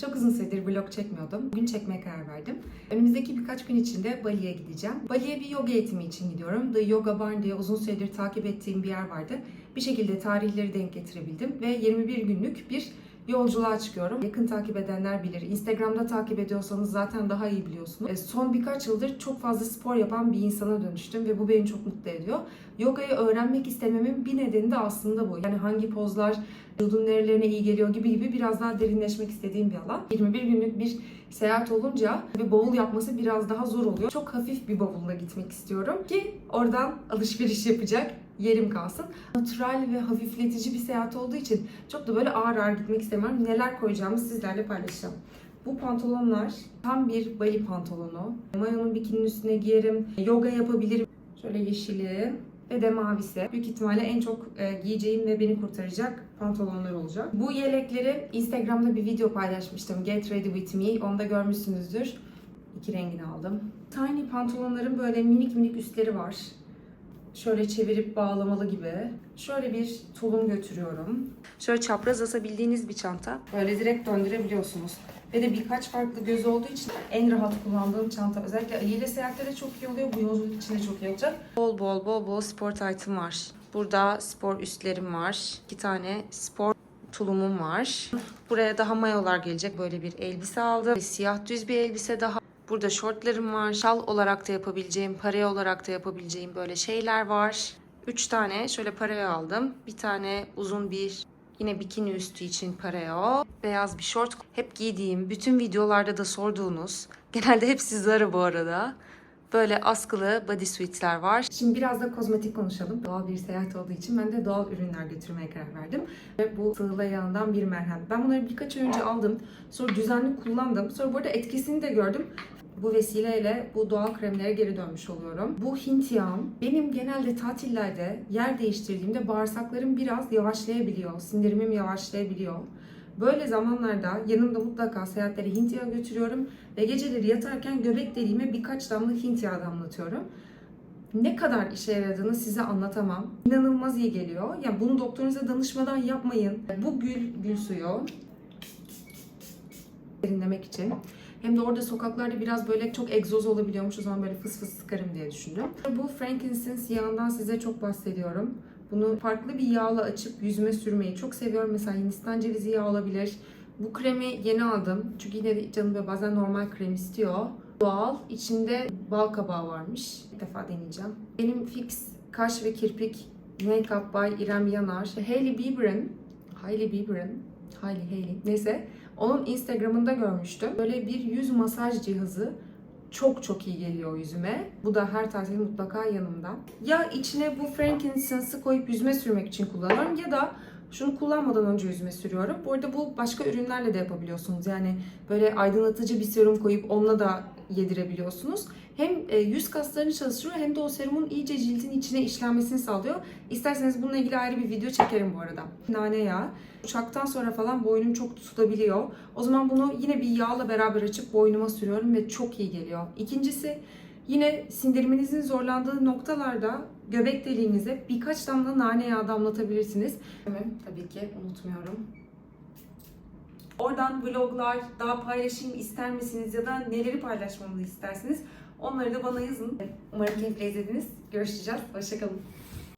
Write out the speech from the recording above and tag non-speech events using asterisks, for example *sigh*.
Çok uzun süredir vlog çekmiyordum. Bugün çekmeye karar verdim. Önümüzdeki birkaç gün içinde Bali'ye gideceğim. Bali'ye bir yoga eğitimi için gidiyorum. The Yoga Barn diye uzun süredir takip ettiğim bir yer vardı. Bir şekilde tarihleri denk getirebildim ve 21 günlük bir yolculuğa çıkıyorum. Yakın takip edenler bilir. Instagram'da takip ediyorsanız zaten daha iyi biliyorsunuz. E, Son birkaç yıldır çok fazla spor yapan bir insana dönüştüm ve bu beni çok mutlu ediyor. Yogayı öğrenmek istememin bir nedeni de aslında bu. Yani hangi pozlar vücudun nerelerine iyi geliyor gibi gibi biraz daha derinleşmek istediğim bir alan. 21 günlük bir seyahat olunca bir bavul yapması biraz daha zor oluyor. Çok hafif bir bavulla gitmek istiyorum ki oradan alışveriş yapacak yerim kalsın. Natural ve hafifletici bir seyahat olduğu için çok da böyle ağır ağır gitmek istemiyorum. Neler koyacağımı sizlerle paylaşacağım. Bu pantolonlar tam bir Bali pantolonu. Mayonun bikininin üstüne giyerim. Yoga yapabilirim. Şöyle yeşili ve de mavisi. Büyük ihtimalle en çok e, giyeceğim ve beni kurtaracak pantolonlar olacak. Bu yelekleri Instagram'da bir video paylaşmıştım. Get Ready With Me. Onu da görmüşsünüzdür. İki rengini aldım. Tiny pantolonların böyle minik minik üstleri var. Şöyle çevirip bağlamalı gibi. Şöyle bir tulum götürüyorum. Şöyle çapraz asabildiğiniz bir çanta. Böyle direkt döndürebiliyorsunuz. Ve de birkaç farklı göz olduğu için en rahat kullandığım çanta. Özellikle ile seyahatte de çok iyi oluyor. Bu yolculuk için de çok iyi olacak. Bol bol bol bol spor item var. Burada spor üstlerim var. İki tane spor tulumum var. Buraya daha mayolar gelecek. Böyle bir elbise aldım. Siyah düz bir elbise daha. Burada şortlarım var. Şal olarak da yapabileceğim, paraya olarak da yapabileceğim böyle şeyler var. Üç tane şöyle paraya aldım. Bir tane uzun bir yine bikini üstü için paraya. Beyaz bir şort. Hep giydiğim, bütün videolarda da sorduğunuz, *laughs* genelde hep sizlere bu arada. Böyle askılı bodysuitler var. Şimdi biraz da kozmetik konuşalım. Doğal bir seyahat olduğu için ben de doğal ürünler götürmeye karar verdim. Ve bu sığla yağından bir merhem. Ben bunları birkaç ay önce aldım. Sonra düzenli kullandım. Sonra bu arada etkisini de gördüm. Bu vesileyle bu doğal kremlere geri dönmüş oluyorum. Bu Hint yağım benim genelde tatillerde yer değiştirdiğimde bağırsaklarım biraz yavaşlayabiliyor. Sindirimim yavaşlayabiliyor. Böyle zamanlarda yanımda mutlaka seyahatlere Hint yağı götürüyorum ve geceleri yatarken göbek deliğime birkaç damla Hint yağı damlatıyorum. Ne kadar işe yaradığını size anlatamam. İnanılmaz iyi geliyor. Yani bunu doktorunuza danışmadan yapmayın. Bu gül, gül suyu serinlemek için. Hem de orada sokaklarda biraz böyle çok egzoz olabiliyormuş. O zaman böyle fıs fıs sıkarım diye düşündüm. Bu frankincense yağından size çok bahsediyorum. Bunu farklı bir yağla açıp yüzüme sürmeyi çok seviyorum. Mesela Hindistan cevizi yağı olabilir. Bu kremi yeni aldım. Çünkü yine de canım böyle bazen normal krem istiyor. Doğal. içinde bal kabağı varmış. Bir defa deneyeceğim. Benim fix kaş ve kirpik Makeup by İrem Yanar. Hailey Bieber'ın Hailey Bieber'ın Hailey Hailey neyse onun Instagram'ında görmüştüm. Böyle bir yüz masaj cihazı çok çok iyi geliyor yüzüme. Bu da her tatil mutlaka yanımda. Ya içine bu frankincense'ı koyup yüzüme sürmek için kullanıyorum ya da şunu kullanmadan önce yüzüme sürüyorum. Bu arada bu başka ürünlerle de yapabiliyorsunuz. Yani böyle aydınlatıcı bir serum koyup onunla da yedirebiliyorsunuz. Hem e, yüz kaslarını çalıştırıyor hem de o serumun iyice cildin içine işlenmesini sağlıyor. İsterseniz bununla ilgili ayrı bir video çekerim bu arada. Nane yağı. Uçaktan sonra falan boynum çok tutabiliyor. O zaman bunu yine bir yağla beraber açıp boynuma sürüyorum ve çok iyi geliyor. İkincisi yine sindiriminizin zorlandığı noktalarda göbek deliğinize birkaç damla nane yağı damlatabilirsiniz. Tabii ki unutmuyorum. Oradan vloglar daha paylaşayım ister misiniz ya da neleri paylaşmamı istersiniz? Onları da bana yazın. Umarım keyifle izlediniz. Görüşeceğiz. Hoşçakalın.